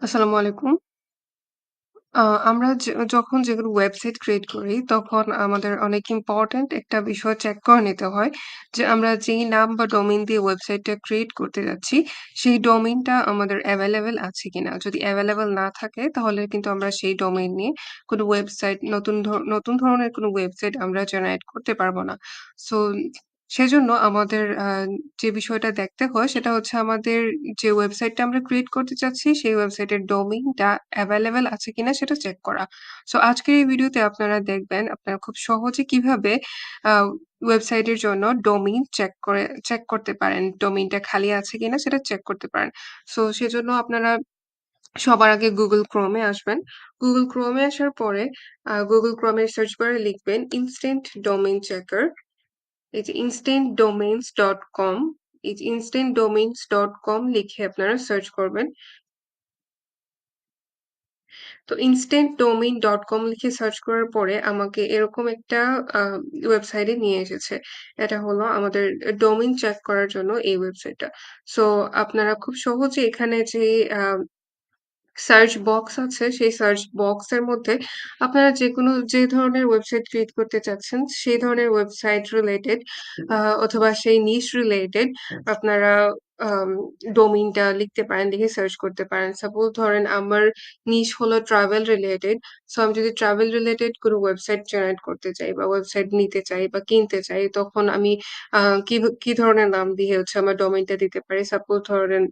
আসসালামু আলাইকুম। আমরা যে যখন যেকোনো ওয়েবসাইট ক্রিয়েট করি, তখন আমাদের অনেক ইম্পোর্টেন্ট একটা বিষয় চেক করে নিতে হয় যে, আমরা যেই নাম বা ডোমেইন দিয়ে ওয়েবসাইটটা ক্রিয়েট করতে যাচ্ছি, সেই ডোমেইনটা আমাদের এভেইলেবল আছে কিনা? যদি এভেইলেবল না থাকে, তাহলে কিন্তু আমরা সেই ডোমেইন নিয়ে কোনো ওয়েবসাইট নতুন নতুন ধরনের কোনো ওয়েবসাইট আমরা জেনারেট করতে পারব না। সো সেজন্য আমাদের যে বিষয়টা দেখতে হয় সেটা হচ্ছে আমাদের যে ওয়েবসাইটটা আমরা ক্রিয়েট করতে চাচ্ছি, সেই ওয়েবসাইটের ডোমেইনটা এভেইলেবল আছে কিনা সেটা চেক করা। সো আজকের এই ভিডিওতে আপনারা দেখবেন আপনারা খুব সহজে কীভাবে ওয়েবসাইটের জন্য ডোমেইন চেক করে চেক করতে পারেন। ডোমেইনটা খালি আছে কিনা সেটা চেক করতে পারেন। সো সেজন্য আপনারা সবার আগে Chrome এ আসবেন। Chrome এ আসার পরে, আ, Google সার্চ বারে লিখবেন ইনস্ট্যান্ট ডোমেইন চেকার। এই যে instantdomains.com এই যে instantdomains.com লিখে আপনারা সার্চ করবেন। তো instantdomain.com লিখে সার্চ করার পরে আমাকে এরকম একটা ওয়েবসাইটে নিয়ে এসেছে। এটা হলো আমাদের ডোমেইন চেক করার জন্য এই ওয়েবসাইটটা। সো আপনারা খুব সহজে এখানে যে সার্চ বক্স আছে সেই সার্চ বক্সের মধ্যে আপনারা যেকোনো যে ধরনের ওয়েবসাইট ক্রিয়েট করতে চাচ্ছেন, সেই ধরনের ওয়েবসাইট রিলেটেড অথবা সেই নিশ রিলেটেড আপনারা আম ডোমেইনটা লিখতে পারেন, লিখে সার্চ করতে পারেন। সাপোজ ধরেন আমার নিশ হলো ট্রাভেল রিলেটেড। সো আমি যদি ট্রাভেল রিলেটেড কোনো ওয়েবসাইট জেনারেট করতে চাই বা ওয়েবসাইট নিতে চাই বা কিনতে চাই, তখন আমি কি কি ধরনের নাম দিয়ে হচ্ছে আমার ডোমিনটা দিতে পারি। সাপোজ ধরেন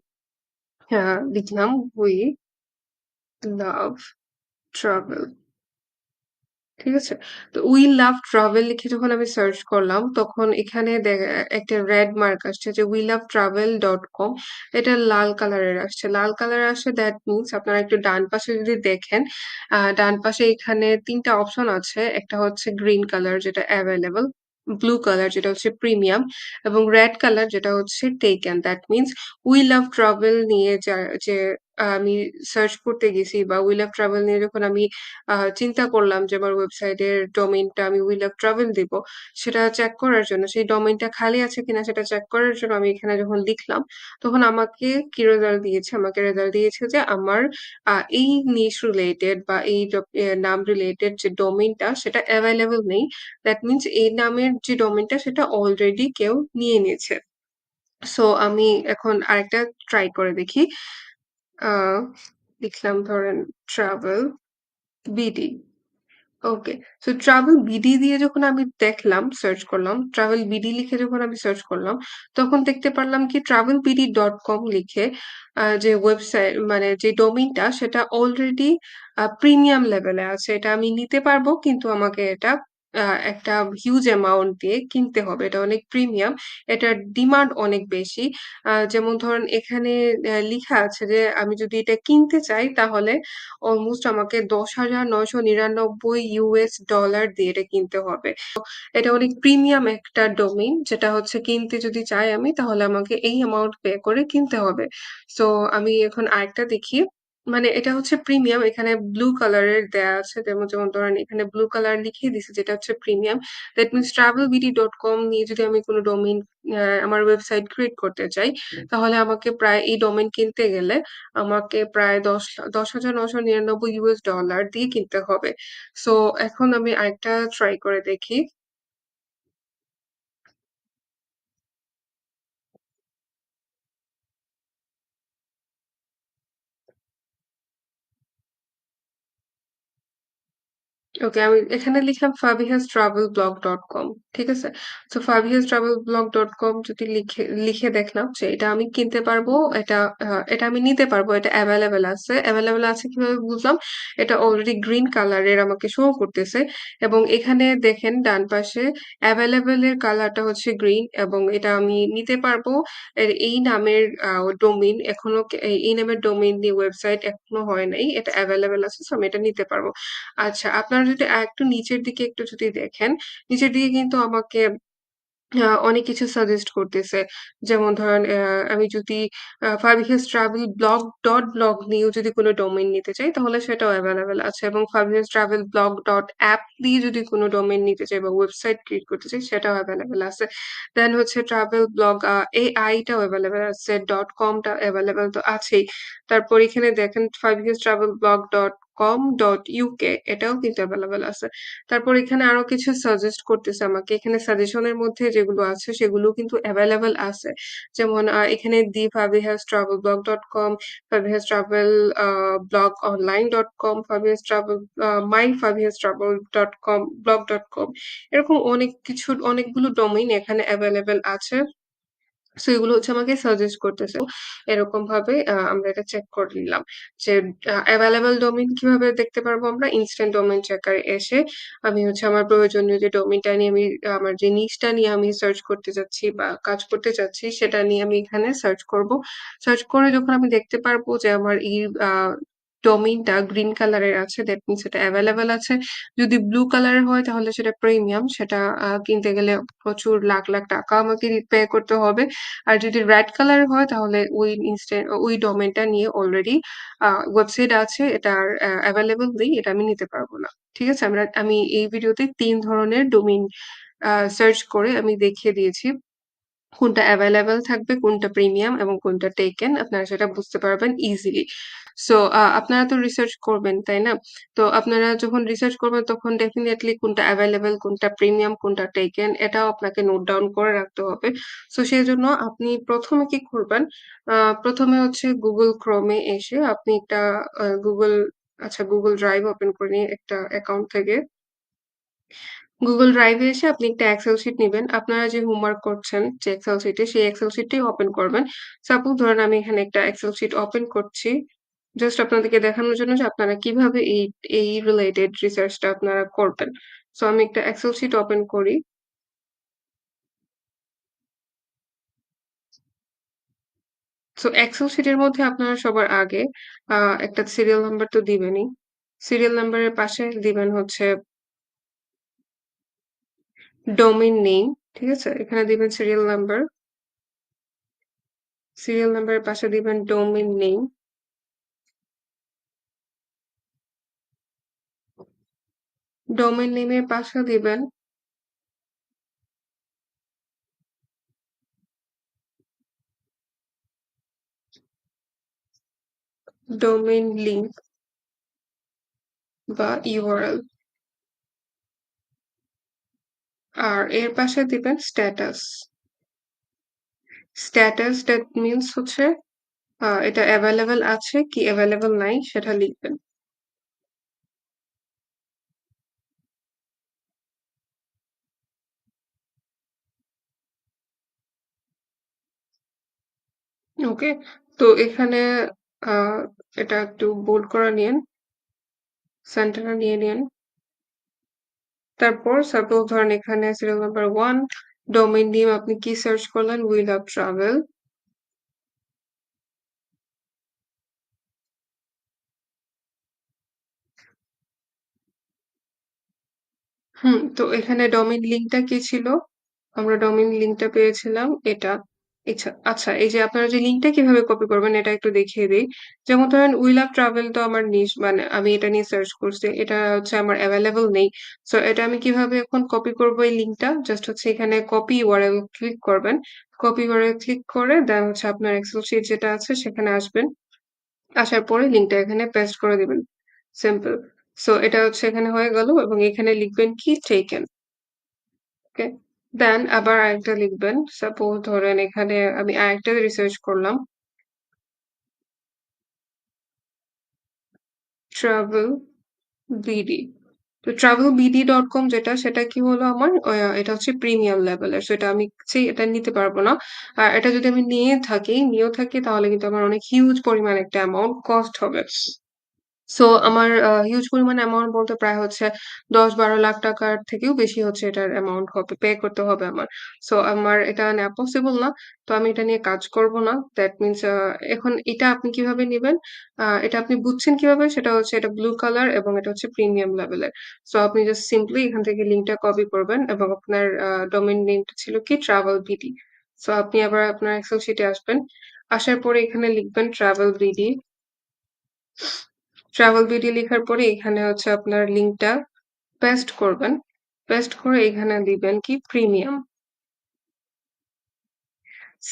লিখলাম উই লাভ ট্রাভেল। ঠিক আছে? তো উই লাভ ট্রাভেল লিখে যখন আমি সার্চ করলাম, তখন এখানে একটা রেড মার্ক আসছে যে we love travel dot com এটা লাল কালারের আসছে। লাল কালারের আসছে দ্যাট মিনস আপনারা একটু ডান পাশে যদি দেখেন, ডান পাশে এখানে ৩ টা অপশন আছে। একটা হচ্ছে গ্রিন কালার যেটা এভেইলেবল, ব্লু কালার যেটা হচ্ছে প্রিমিয়াম এবং রেড কালার যেটা হচ্ছে taken. That means we love travel নিয়ে যা আমি সার্চ করতে গেছি বা উই লাভ ট্রাভেল নিয়ে যখন আমি চিন্তা করলাম যে আমার ওয়েবসাইটের ডোমেইনটা আমি উই লাভ ট্রাভেল দিব। সেটা চেক করার জন্য সেই ডোমেইনটা খালি আছে কিনা সেটা চেক করার জন্য আমি এখানে যখন লিখলাম, তখন আমাকে কি রেজাল্ট দিয়েছে? আমাকে রেজাল্ট দিয়েছে যে আমার এই নিশ রিলেটেড বা এই নাম রিলেটেড যে ডোমেইনটা সেটা এভেইলেবল নেই। দ্যাট মিনস এই নামের যে ডোমেইনটা সেটা অলরেডি কেউ নিয়ে নিয়েছে। সো আমি এখন আরেকটা ট্রাই করে দেখি। লিখলাম ধরেন travel BD. Okay. So travel BD দিয়ে যখন আমি দেখলাম, সার্চ করলাম, ট্রাভেল বিডি লিখে যখন আমি সার্চ করলাম, তখন দেখতে পারলাম কি ট্রাভেল বিডি ডট কম লিখে যে ওয়েবসাইট মানে যে ডোমিনটা সেটা অলরেডি প্রিমিয়াম লেভেলে আছে। এটা আমি নিতে পারব কিন্তু আমাকে এটা একটা হিউজ অ্যামাউন্ট দিয়ে কিনতে হবে। এটা অনেক প্রিমিয়াম। এটার ডিমান্ড অনেক বেশি। যেমন ধরেন এখানে লিখা আছে যে আমি যদি এটা কিনতে চাই তাহলে অলমোস্ট আমাকে $১০,৯৯৯ দিয়ে এটা কিনতে হবে। এটা অনেক প্রিমিয়াম একটা ডোমেইন যেটা হচ্ছে কিনতে যদি চাই আমি তাহলে আমাকে এই অ্যামাউন্ট পে করে কিনতে হবে। সো আমি এখন আরেকটা দেখি। মানে এটা হচ্ছে প্রিমিয়াম এখানে ব্লু কালারের দেয়া আছে। যেমন, যেমন ধরেন এখানে ব্লু কালার লিখিয়ে দিছে যেটা হচ্ছে premium. That means travel BD dot com নিয়ে যদি আমি কোনো ডোমেইন আমার ওয়েবসাইট ক্রিয়েট করতে চাই, তাহলে আমাকে প্রায় এই ডোমেইন কিনতে গেলে আমাকে প্রায় দশ $১০,৯৯৯ দিয়ে কিনতে হবে। সো এখন আমি আরেকটা ট্রাই করে দেখি। ওকে আমি এখানে লিখলাম Fabiha's travel blog dot com ঠিক আছে? সো কম যদি লিখে লিখে দেখলাম যে এটা আমি কিনতে পারব। এটা এটা আমি নিতে পারব। এটা অ্যাভেলেবেল আছে। অ্যাভেলেবেল আছে কীভাবে বুঝলাম? এটা অলরেডি গ্রিন কালারের আমাকে শো করতেছে এবং এখানে দেখেন ডান পাশে এভেইলেবল এর কালারটা হচ্ছে গ্রিন এবং এটা আমি নিতে পারব। এই নামের আ ডোমেইন এখনও এই নামের ডোমিন দিয়ে ওয়েবসাইট এখনও হয় নাই। এটা অ্যাভেলেবেল আছে। আমি এটা নিতে পারব। আচ্ছা আপনারা যদি আরেকটু নিচের দিকে একটু যদি দেখেন, নিচের দিকে কিন্তু আমাকে অনেক কিছু সাজেস্ট করতেছে। যেমন ধরেন আমি যদি 5 years travel ডট ব্লগ নিয়েও যদি কোনো ডোমেন নিতে চাই তাহলে সেটাও অ্যাভেলেবেল আছে এবং 5 years travel blog dot app দিয়ে যদি কোন ডোমেন নিতে চাই বা ওয়েবসাইট ক্রিয়েট করতে চাই সেটাও অ্যাভেলেবেল আছে। দেন হচ্ছে ট্রাভেল ব্লগ আ এআই টাও এভেইলেবল আছে। ডট কম টা এভেইলেবল তো আছেই। তারপর এখানে দেখেন 5 years travel blog dot com dot UK এটাও কিন্তু অ্যাভেলেবেল আছে। তারপর এখানে আরও কিছু সাজেস্ট করতেছে আমাকে। এখানে সাজেশনের মধ্যে যেগুলো আছে সেগুলোও কিন্তু অ্যাভেলেবেল আছে। যেমন এখানে the Fabiha's travel blog dot com, Fabiha's travel blog online dot com, Fabiha's travel my Fabiha's travel dot com, blog dot com এরকম অনেক কিছু অনেকগুলো ডোমেইন এখানে অ্যাভেলেবেল আছে। সো এগুলো হচ্ছে আমাকে সাজেস্ট করতেছে। এরকমভাবে আ, আমরা এটা চেক করে নিলাম। যে, আ এভেইলেবল ডোমেইন কীভাবে দেখতে পারব আমরা? ইনস্ট্যান্ট ডোমেইন চেকার এসে আমি হচ্ছে আমার প্রয়োজনীয় যে ডোমেইনটা নিয়ে আমি, আমার যে নিশটা নিয়ে আমি সার্চ করতে চাচ্ছি বা কাজ করতে চাচ্ছি, সেটা নিয়ে আমি এখানে সার্চ করব। সার্চ করে যখন আমি দেখতে পারব যে আমার এই আ ডোমেইনটা গ্রিন কালারের আছে দ্যাট মিনস এটা এভেইলেবল আছে। যদি ব্লু কালারের হয় তাহলে সেটা প্রিমিয়াম সেটা কিনতে গেলে প্রচুর লাখ, লাখ টাকা আমাকে পে করতে হবে। আর যদি রেড কালার হয় তাহলে ওই ইনস্ট্যান্ট ওই ডোমেইনটা নিয়ে অলরেডি ওয়েবসাইট আছে এটার অ্যা এভেইলেবল নেই এটা আমি নিতে পারব না। ঠিক আছে? আমরা আমি এই ভিডিওতে তিন ধরনের ডোমিন সার্চ করে আমি দেখিয়ে দিয়েছি। কোনটা অ্যাভেলেবেল থাকবে, কোনটা প্রিমিয়াম এবং কোনটা টেকেন আপনারা সেটা বুঝতে পারবেন ইজিলি। সো আপনারা তো রিসার্চ করবেন, তাই না? তো আপনারা যখন রিসার্চ করবেন তখন ডেফিনেটলি কোনটা অ্যাভেলেবেল কোনটা প্রিমিয়াম, কোনটা টেকেন এটাও আপনাকে নোট ডাউন করে রাখতে হবে। সো সেই জন্য আপনি প্রথমে কি করবেন? ১ম হচ্ছে গুগল এ এসে আপনি একটা Google আচ্ছা গুগল ড্রাইভ ওপেন করে নিয়ে একটা অ্যাকাউন্ট থেকে Google ড্রাইভে এসে আপনি একটা এক্সেল শিট নেবেন আপনারা যে হোমওয়ার্ক করছেন যে এক্সেল শিটে সেই এক্সেল শিটটাই ওপেন করবেন। সাপোজ ধরেন আমি এখানে একটা এক্সেল শিট ওপেন করছি। জাস্ট আপনাদেরকে দেখানোর জন্য যে আপনারা কীভাবে এই এই রিলেটেড রিসার্চটা আপনারা করবেন। সো আমি একটা এক্সেল শিট ওপেন করি। সো এক্সেল শিটের মধ্যে আপনারা সবার আগে একটা সিরিয়াল নাম্বার তো দিবেনই। সিরিয়াল নাম্বারের পাশে দিবেন হচ্ছে ডোমেইন নেম, ঠিক আছে? এখানে দিবেন সিরিয়াল নাম্বার। সিরিয়াল নাম্বারের পাশে দিবেন ডোমেইন নেম। ডোমেইন নেমের পাশে দিবেন ডোমেইন লিংক বা ইউআরএল। আর এর পাশে দিবেন স্ট্যাটাস। স্ট্যাটাস দ্যাট মিনস হচ্ছে এটা অ্যাভেলেবেল আছে কি অ্যাভেলেবেল নাই সেটা লিখবেন। ওকে? তো এখানে এটা একটু বোল্ড করা নিয়েন। সেন্টারে নিয়ে নিয়েন। তারপর সাপোজ ধরেন এখানে serial number one domain name আপনি কি সার্চ করলেন? We love travel. হুম, তো এখানে ডোমেন লিঙ্কটা কি ছিল? আমরা ডোমেন লিঙ্কটা পেয়েছিলাম এটা। এছা আচ্ছা এই যে আপনারা যে লিঙ্কটা কীভাবে কপি করবেন এটা একটু দেখিয়ে দেই। যেমন ধরেন উই লাভ ট্রাভেল তো আমার নিশ মানে আমি এটা নিয়ে সার্চ করছি। এটা হচ্ছে আমার এভেইলেবল নেই। সো এটা আমি কীভাবে এখন কপি করব এই লিঙ্কটা? জাস্ট হচ্ছে এখানে কপি ইউআরএল ক্লিক করবেন। কপি ইউআরএল ক্লিক করে দেন হচ্ছে আপনার এক্সেল শিট যেটা আছে সেখানে আসবেন। আসার পরে লিঙ্কটা এখানে পেস্ট করে দিবেন। সিম্পল। সো এটা হচ্ছে এখানে হয়ে গেল এবং এখানে লিখবেন কি টেকেন। ওকে? দেন আবার আরেকটা লিখবেন। সাপোজ ধরেন এখানে আমি আরেকটা রিসার্চ করলাম। Travel BD. তো ট্রাভেল বিডি ডট কম যেটা, সেটা কি হলো আমার এটা হচ্ছে প্রিমিয়াম লেভেলের। সো এটা আমি চাই এটা নিতে পারব না। আর এটা যদি আমি নিয়ে থাকি, নিয়েও থাকি, তাহলে কিন্তু আমার অনেক হিউজ পরিমাণ একটা অ্যামাউন্ট কস্ট হবে। সো আমার হিউজ পরিমাণ অ্যামাউন্ট বলতে প্রায় হচ্ছে ১০-১২ লাখ টাকার থেকেও বেশি হচ্ছে এটার অ্যামাউন্ট হবে। পে করতে হবে আমার। সো আমার এটা নেয়া পসিবল না। তো আমি এটা নিয়ে কাজ করব না। দ্যাট মিনস এখন এটা আপনি কীভাবে নিবেন? এটা আপনি বুঝছেন কীভাবে? সেটা হচ্ছে এটা ব্লু কালার এবং এটা হচ্ছে প্রিমিয়াম লেভেলের। সো আপনি জাস্ট সিম্পলি এখান থেকে লিঙ্কটা কপি করবেন এবং আপনার আ ডোমেইন নেমটা ছিল কি? Travel BD. সো আপনি আবার আপনার এক্সেল শিটে আসবেন। আসার পরে এখানে লিখবেন ট্রাভেল বিডি। ট্রাভেল বিডি লেখার পরে এখানে হচ্ছে আপনার লিঙ্কটা পেস্ট করবেন। পেস্ট করে এখানে দিবেন কি? প্রিমিয়াম।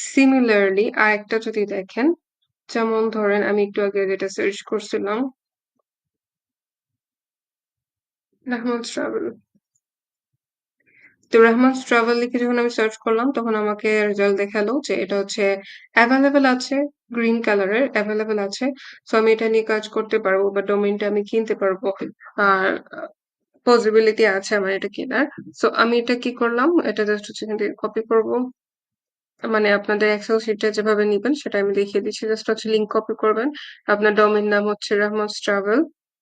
সিমিলারলি আরেকটা যদি দেখেন, যেমন ধরেন আমি একটু আগে যেটা সার্চ করছিলাম রহমান ট্রাভেল। তো রাহমানস ট্রাভেল লিখে যখন আমি সার্চ করলাম তখন আমাকে রেজাল্ট দেখাল যে এটা হচ্ছে অ্যাভেলেবেল আছে, গ্রিন কালারের অ্যাভেলেবেল আছে। সো আমি এটা নিয়ে কাজ করতে পারব বা ডোমেইনটা আমি কিনতে পারব। আর পসিবিলিটি আছে আমার এটা কেনার। সো আমি এটা কি করলাম? এটা জাস্ট হচ্ছে কপি করব মানে আপনাদের এক্সেল শিটটা যেভাবে নিবেন সেটা আমি দেখিয়ে দিচ্ছি। জাস্ট হচ্ছে লিঙ্ক কপি করবেন। আপনার ডোমেইন নাম হচ্ছে রাহমানস ট্রাভেল।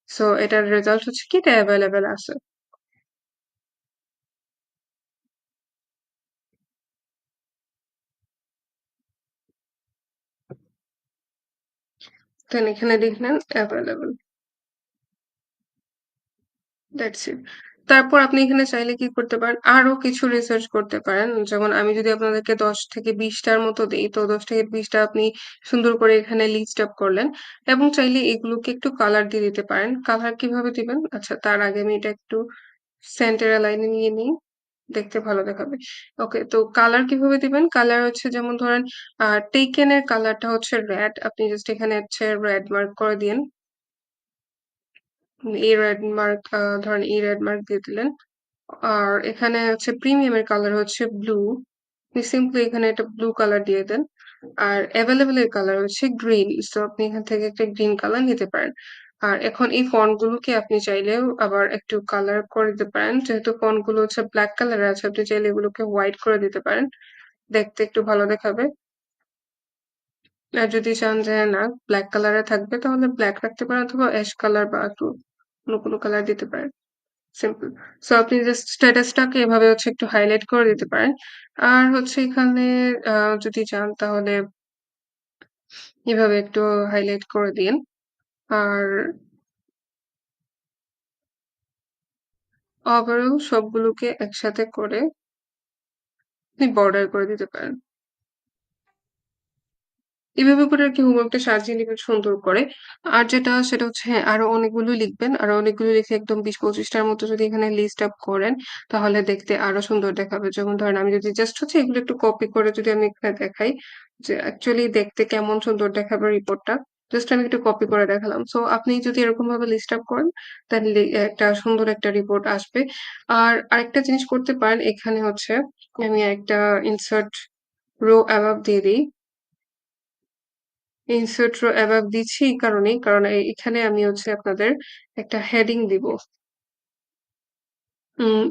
সো এটার রেজাল্ট হচ্ছে কি? এটা অ্যাভেলেবেল আছে। দেন এখানে লিখলেন এভেইলেবল। That's it. তারপর আপনি এখানে চাইলে কি করতে পারেন? আরও কিছু রিসার্চ করতে পারেন। যেমন আমি যদি আপনাদেরকে ১০ থেকে ২০ টার মতো দেই, তো ১০ থেকে ২০ টা আপনি সুন্দর করে এখানে লিস্ট আপ করলেন এবং চাইলে এগুলোকে একটু কালার দিয়ে দিতে পারেন। কালার কীভাবে দিবেন? আচ্ছা তার আগে আমি এটা একটু সেন্টার অ্যালাইন এ নিয়ে নিই। দেখতে ভালো দেখাবে। ওকে তো কালার কীভাবে দিবেন? কালার হচ্ছে যেমন ধরেন, আ টেকেন এর কালারটা হচ্ছে রেড। আপনি জাস্ট এখানে হচ্ছে রেড মার্ক করে দিয়েন। এই রেড মার্ক ধরেন এই রেড মার্ক দিয়ে দিলেন। আর এখানে হচ্ছে প্রিমিয়াম এর কালার হচ্ছে ব্লু। সিম্পলি এখানে একটা ব্লু কালার দিয়ে দেন। আর এভেইলেবল এর কালার হচ্ছে গ্রিন। সো আপনি এখান থেকে একটা গ্রিন কালার নিতে পারেন। আর এখন এই ফন্ট গুলোকে আপনি চাইলেও আবার একটু কালার করে দিতে পারেন। যেহেতু ফন্টগুলো হচ্ছে ব্লাক কালারের আছে, আপনি চাইলে এগুলোকে হোয়াইট করে দিতে পারেন। দেখতে একটু ভালো দেখাবে। আর যদি চান যে না ব্লাক কালারে থাকবে তাহলে ব্ল্যাক রাখতে পারেন অথবা অ্যাশ কালার বা একটু অন্য কোনো কালার দিতে পারেন। সিম্পল। সো আপনি জাস্ট স্ট্যাটাসটাকে এভাবে হচ্ছে একটু হাইলাইট করে দিতে পারেন। আর হচ্ছে এখানে যদি চান তাহলে এভাবে একটু হাইলাইট করে দিয়েন। আর ওভারঅল সবগুলোকে একসাথে করে আপনি বর্ডার করে দিতে পারেন। এভাবে করে আরকি হোমওয়ার্কটা সাজিয়ে নিবেন সুন্দর করে। আর যেটা সেটা হচ্ছে হ্যাঁ, আরও অনেকগুলো লিখবেন। আরও অনেকগুলো লিখে একদম বিশ পঁচিশটার মতো যদি এখানে লিস্ট আপ করেন, তাহলে দেখতে আরও সুন্দর দেখাবে। যেমন ধরেন আমি যদি জাস্ট হচ্ছে এগুলো একটু কপি করে যদি আমি এখানে দেখাই যে অ্যাকচুয়ালি দেখতে কেমন সুন্দর দেখাবে রিপোর্টটা। জাস্ট আমি একটু কপি করে দেখালাম। সো আপনি যদি এরকমভাবে লিস্ট আপ করেন, তাহলে একটা সুন্দর একটা রিপোর্ট আসবে। আর আরেকটা জিনিস করতে পারেন এখানে হচ্ছে আমি একটা ইনসার্ট রো অ্যাবাভ দিয়ে দিই ইনসার্ট রো অ্যাবাভ দিচ্ছি এই কারণেই, কারণ এখানে আমি হচ্ছে আপনাদের একটা হেডিং দিব।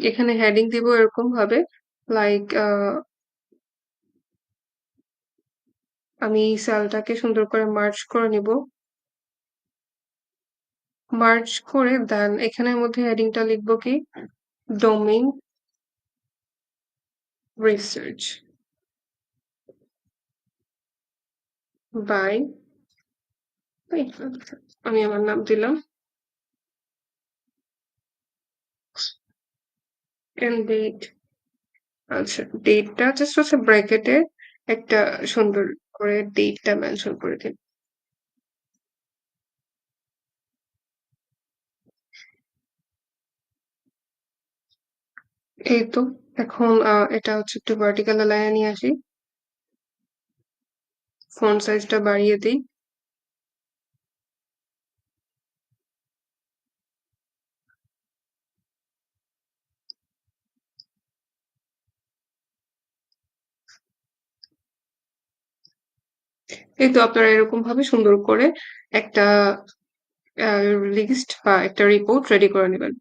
এখানে হেডিং দিব এরকম ভাবে লাইক আ আমি এই সেলটাকে সুন্দর করে মার্চ করে নিব। মার্চ করে দেন, এখানের মধ্যে হেডিংটা লিখব কি? ডোমেইন রিসার্চ বাই আমি আমার নাম দিলাম। ডেট আচ্ছা ডেটটা জাস্ট হচ্ছে ব্র্যাকেটে একটা সুন্দর করে ডেটটা মেনশন করে দিন। এই তো, এখন এটা হচ্ছে একটু ভার্টিক্যাল লাইনে নিয়ে আসি। ফন্ট সাইজটা বাড়িয়ে দেই। এই আপনারা এরকম ভাবে সুন্দর করে একটা লিস্ট বা একটা রিপোর্ট রেডি করে নিবেন।